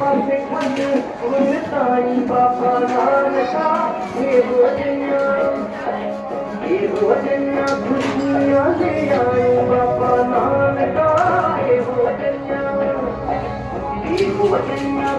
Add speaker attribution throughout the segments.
Speaker 1: ਪਾਸੇ ਖੰਡ ਉਹ ਤਾਈ ਬਾਬਾ ਨਾਨਕਾ ਇਹ ਵਜਨਾ ਇਹ ਵਜਨਾ ਖੁਸ਼ੀਆਂ ਦੇ ਆਏ ਬਾਬਾ ਨਾਨਕਾ ਇਹ ਵਜਨਾ ਇਹ ਵਜਨਾ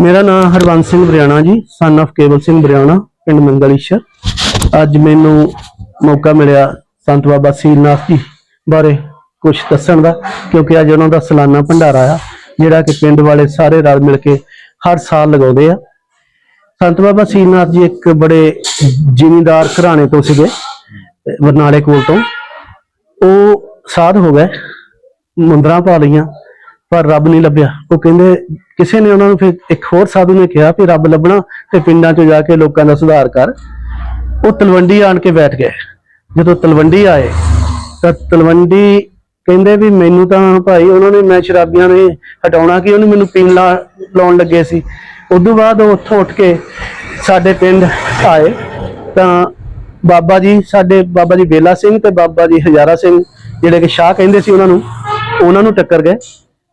Speaker 2: ਮੇਰਾ ਨਾਮ ਹਰਵੰਸ ਸਿੰਘ ਬਰਿਆਣਾ ਜੀ ਸਨ of ਕੇਵਲ ਸਿੰਘ ਬਰਿਆਣਾ, ਪਿੰਡ ਮੰਗਲੀਸ਼ਰ ਅੱਜ ਮੈਨੂੰ ਮੌਕਾ ਮਿਲਿਆ ਸੰਤ ਬਾਬਾ ਸੀਰਨਾਥ ਜੀ ਬਾਰੇ ਕੁਝ ਦੱਸਣ ਦਾ, ਕਿਉਂਕਿ ਅੱਜ ਉਹਨਾਂ ਦਾ ਸਾਲਾਨਾ ਭੰਡਾਰਾ ਆ, ਜਿਹੜਾ ਕਿ ਪਿੰਡ ਵਾਲੇ ਸਾਰੇ ਰਲ ਮਿਲ ਕੇ ਹਰ ਸਾਲ ਲਗਾਉਂਦੇ ਆ। ਸੰਤ ਬਾਬਾ ਸੀਰਨਾਥ ਜੀ ਇੱਕ ਬੜੇ ਜ਼ਿਮੀਂਦਾਰ ਘਰਾਣੇ ਤੋਂ ਸੀਗੇ ਬਰਨਾਲੇ ਕੋਲ ਤੋਂ। ਉਹ ਸਾਧ ਹੋ ਗਏ, ਮੁੰਦਰਾਂ ਪਾ ਲਈਆਂ ਪਰ ਰੱਬ ਨਹੀਂ ਲੱਭਿਆ। ਉਹ ਕਹਿੰਦੇ ਕਿਸੇ ਨੇ ਉਹਨਾਂ ਨੂੰ ਫਿਰ ਇੱਕ ਹੋਰ ਸਾਧੂ ਨੇ ਕਿਹਾ ਵੀ ਰੱਬ ਲੱਭਣਾ ਤੇ ਪਿੰਡਾਂ 'ਚ ਜਾ ਕੇ ਲੋਕਾਂ ਦਾ ਸੁਧਾਰ ਕਰ। ਉਹ ਤਲਵੰਡੀ ਆਣ ਕੇ ਬੈਠ ਗਏ। ਜਦੋਂ ਤਲਵੰਡੀ ਆਏ, ਤਾਂ ਤਲਵੰਡੀ ਕਹਿੰਦੇ ਵੀ ਮੈਨੂੰ ਤਾਂ ਭਾਈ ਉਹਨਾਂ ਨੇ, ਮੈਂ ਸ਼ਰਾਬੀਆਂ ਨੇ ਹਟਾਉਣਾ ਕਿ ਉਹਨੂੰ ਮੈਨੂੰ ਪੀਣ ਲਾ, ਲਾਉਣ ਲੱਗੇ ਸੀ। ਉਦੋਂ ਬਾਅਦ ਉਹ ਉੱਥੋਂ ਉੱਠ ਕੇ ਸਾਡੇ ਪਿੰਡ ਆਏ। ਤਾਂ ਬਾਬਾ ਜੀ, ਸਾਡੇ ਬਾਬਾ ਜੀ ਬੇਲਾ ਸਿੰਘ ਤੇ ਬਾਬਾ ਜੀ ਹਜ਼ਾਰਾ ਸਿੰਘ, ਜਿਹੜੇ ਕਿ ਸ਼ਾਹ ਕਹਿੰਦੇ ਸੀ ਉਹਨਾਂ ਨੂੰ ਉਹਨਾਂ ਨੂੰ ਟੱਕਰ ਗਏ।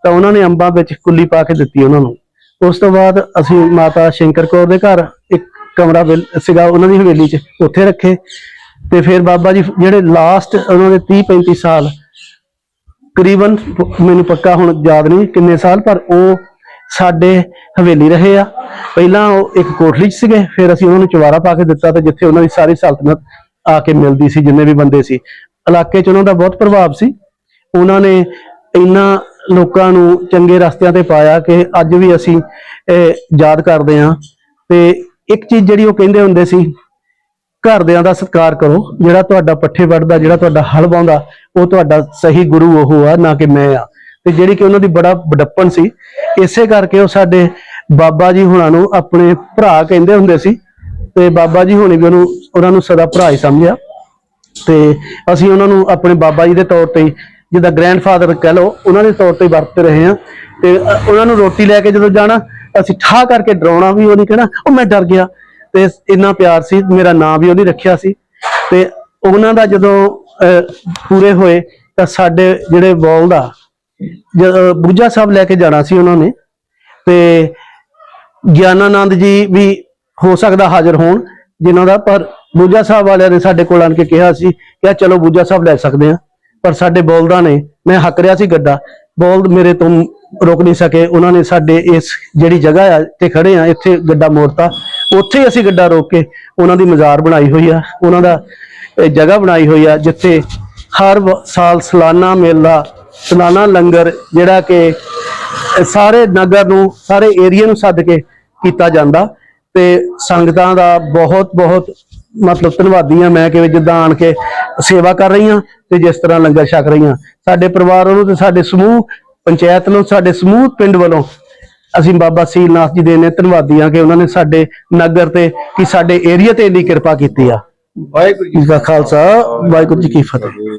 Speaker 2: ਤਾਂ ਉਹਨਾਂ ਨੇ ਅੰਬਾਂ ਵਿੱਚ ਕੁੱਲੀ ਪਾ ਕੇ ਦਿੱਤੀ ਉਹਨਾਂ ਨੂੰ। ਉਸ ਤੋਂ ਬਾਅਦ ਅਸੀਂ ਮਾਤਾ ਸ਼ੰਕਰ ਕੌਰ ਦੇ ਘਰ ਇੱਕ ਕਮਰਾ ਸੀਗਾ ਉਹਨਾਂ ਦੀ ਹਵੇਲੀ 'ਚ, ਉੱਥੇ ਰੱਖੇ। ਤੇ ਫਿਰ ਬਾਬਾ ਜੀ ਜਿਹੜੇ ਲਾਸਟ ਉਹਨਾਂ ਦੇ 30 35 ਸਾਲ, ਕਰੀਬਨ ਮੈਨੂੰ ਪੱਕਾ ਹੁਣ ਯਾਦ ਨਹੀਂ ਕਿੰਨੇ ਸਾਲ, ਪਰ ਉਹ ਸਾਡੇ ਹਵੇਲੀ ਰਹੇ ਆ। ਪਹਿਲਾਂ ਉਹ ਇੱਕ ਕੋਠਲੀ 'ਚ ਸੀਗੇ, ਫਿਰ ਅਸੀਂ ਉਹਨਾਂ ਨੂੰ ਚਵਾਰਾ ਪਾ ਕੇ ਦਿੱਤਾ ਤੇ ਜਿੱਥੇ ਉਹਨਾਂ ਦੀ ਸਾਰੀ ਸਲਤਨਤ ਆ ਕੇ ਮਿਲਦੀ ਸੀ, ਜਿੰਨੇ ਵੀ ਬੰਦੇ ਸੀ। ਇਲਾਕੇ 'ਚ ਉਹਨਾਂ ਦਾ ਬਹੁਤ ਪ੍ਰਭਾਵ ਸੀ। ਉਹਨਾਂ ਨੇ ਇੰਨਾ ਲੋਕਾਂ ਨੂੰ ਚੰਗੇ ਰਸਤਿਆਂ ਤੇ ਪਾਇਆ ਕਿ ਅੱਜ ਵੀ ਅਸੀਂ ਯਾਦ ਕਰਦੇ ਹਾਂ। ਤੇ ਇੱਕ ਚੀਜ਼ ਜਿਹੜੀ ਉਹ ਕਹਿੰਦੇ ਹੁੰਦੇ ਸੀ, ਘਰਦਿਆਂ ਦਾ ਸਤਿਕਾਰ ਕਰੋ। ਜਿਹੜਾ ਤੁਹਾਡਾ ਪੱਠੇ ਵੱਢਦਾ, ਜਿਹੜਾ ਤੁਹਾਡਾ ਹਲ ਵਾਉਂਦਾ, ਉਹ ਤੁਹਾਡਾ ਸਹੀ ਗੁਰੂ ਉਹ ਆ, ਨਾ ਕਿ ਮੈਂ ਆ। ਤੇ ਜਿਹੜੀ ਕਿ ਉਹਨਾਂ ਦੀ ਬੜਾ ਵਡੱਪਣ ਸੀ, ਇਸੇ ਕਰਕੇ ਉਹ ਸਾਡੇ ਬਾਬਾ ਜੀ ਹੁਣਾਂ ਨੂੰ ਆਪਣੇ ਭਰਾ ਕਹਿੰਦੇ ਹੁੰਦੇ ਸੀ। ਤੇ ਬਾਬਾ ਜੀ ਹੁਣੇ ਵੀ ਉਹਨੂੰ, ਉਹਨਾਂ ਨੂੰ ਸਦਾ ਭਰਾ ਹੀ ਸਮਝਿਆ। ਤੇ ਅਸੀਂ ਉਹਨਾਂ ਨੂੰ ਆਪਣੇ ਬਾਬਾ ਜੀ ਦੇ ਤੌਰ ਤੇ ਜਿੱਦਾਂ ਗ੍ਰੈਂਡਫਾਦਰ ਕਹਿ ਲਓ ਉਹਨਾਂ ਦੇ ਤੌਰ ਤੇ ਵਰਤ ਰਹੇ ਹਾਂ। ਤੇ ਉਹਨਾਂ ਨੂੰ ਰੋਟੀ ਲੈ ਕੇ ਜਦੋਂ ਜਾਣਾ ਅਸੀਂ ਠਾ ਕਰਕੇ ਡਰਾਉਣਾ ਵੀ ਉਹ ਨਹੀਂ ਕਹਿਣਾ ਉਹ ਮੈਂ ਡਰ ਗਿਆ। ਤੇ ਇੰਨਾ ਪਿਆਰ ਸੀ ਮੇਰਾ ਨਾਂ ਵੀ ਉਹਦੀ ਰੱਖਿਆ ਸੀ। ਤੇ ਉਹਨਾਂ ਦਾ ਜਦੋਂ ਅ, ਪੂਰੇ ਹੋਏ ਤਾਂ ਸਾਡੇ ਜਿਹੜੇ ਬੋਲ ਦਾ ਜਦੋਂ ਬੁੱਝਾ ਸਾਹਿਬ ਲੈ ਕੇ ਜਾਣਾ ਸੀ ਉਹਨਾਂ ਨੇ। ਤੇ ਗਿਆਨਾਨੰਦ ਜੀ ਵੀ ਹੋ ਸਕਦਾ ਹਾਜ਼ਰ ਹੋਣ ਜਿਨ੍ਹਾਂ ਦਾ ਪਰ ਬੂਜਾ ਸਾਹਿਬ ਵਾਲਿਆਂ ਨੇ ਸਾਡੇ ਕੋਲ ਆਣ ਕੇ ਕਿਹਾ ਸੀ ਕਿ ਚਲੋ ਬੂਜਾ ਸਾਹਿਬ ਲੈ ਸਕਦੇ ਆ ਪਰ ਸਾਡੇ ਬੋਲਦਾ ਨੇ, ਮੈਂ ਹੱਕ ਰਿਆ ਸੀ ਗੱਡਾ। ਬੋਲਦ ਮੇਰੇ ਤੋਂ ਰੁਕ ਨਹੀਂ ਸਕੇ। ਉਹਨਾਂ ਨੇ ਸਾਡੇ ਇਸ ਜਿਹੜੀ ਜਗ੍ਹਾ ਆ ਤੇ ਖੜੇ ਆ, ਇੱਥੇ ਗੱਡਾ ਮੋੜਤਾ। ਉੱਥੇ ਹੀ ਅਸੀਂ ਗੱਡਾ ਰੋਕ ਕੇ ਉਹਨਾਂ ਦੀ ਮਜ਼ਾਰ ਬਣਾਈ ਹੋਈ ਆ। ਉਹਨਾਂ ਦਾ ਜਗ੍ਹਾ ਬਣਾਈ ਹੋਈ ਆ, ਜਿੱਥੇ ਹਰ ਸਾਲ ਸਲਾਨਾ ਮੇਲਾ, ਸਲਾਨਾ ਲੰਗਰ, ਜਿਹੜਾ ਕਿ ਸਾਰੇ ਨਗਰ ਨੂੰ, ਸਾਰੇ ਏਰੀਆ ਨੂੰ ਸੱਦ ਕੇ ਕੀਤਾ ਜਾਂਦਾ। ਤੇ ਸੰਗਤਾਂ ਦਾ ਬਹੁਤ ਬਹੁਤ ਮਤਲਬ ਧੰਨਵਾਦੀ ਆ ਮੈਂ ਕਿ ਜਿੱਦਾਂ ਆਣ ਕੇ ਸੇਵਾ ਕਰ ਰਹੀਆਂ ਤੇ ਜਿਸ ਤਰ੍ਹਾਂ ਲੰਗਰ ਛਕ ਰਹੀਆਂ ਸਾਡੇ ਪਰਿਵਾਰ ਵੱਲੋਂ ਤੇ ਸਾਡੇ ਸਮੂਹ ਪੰਚਾਇਤ ਨੂੰ ਸਾਡੇ ਸਮੂਹ ਪਿੰਡ ਵੱਲੋਂ ਅਸੀਂ ਬਾਬਾ ਸੀਲਨਾਥ ਜੀ ਦੇ ਨੇ ਧੰਨਵਾਦੀ ਆ ਕਿ ਉਹਨਾਂ ਨੇ ਸਾਡੇ ਨਗਰ ਤੇ ਕਿ ਸਾਡੇ ਏਰੀਆ ਤੇ ਇੰਨੀ ਕਿਰਪਾ ਕੀਤੀ ਆ।
Speaker 3: ਵਾਹਿਗੁਰੂ
Speaker 2: ਜੀ ਦਾ ਖਾਲਸਾ ਵਾਹਿਗੁਰੂ ਜੀ ਕੀ ਫਤਿਹ।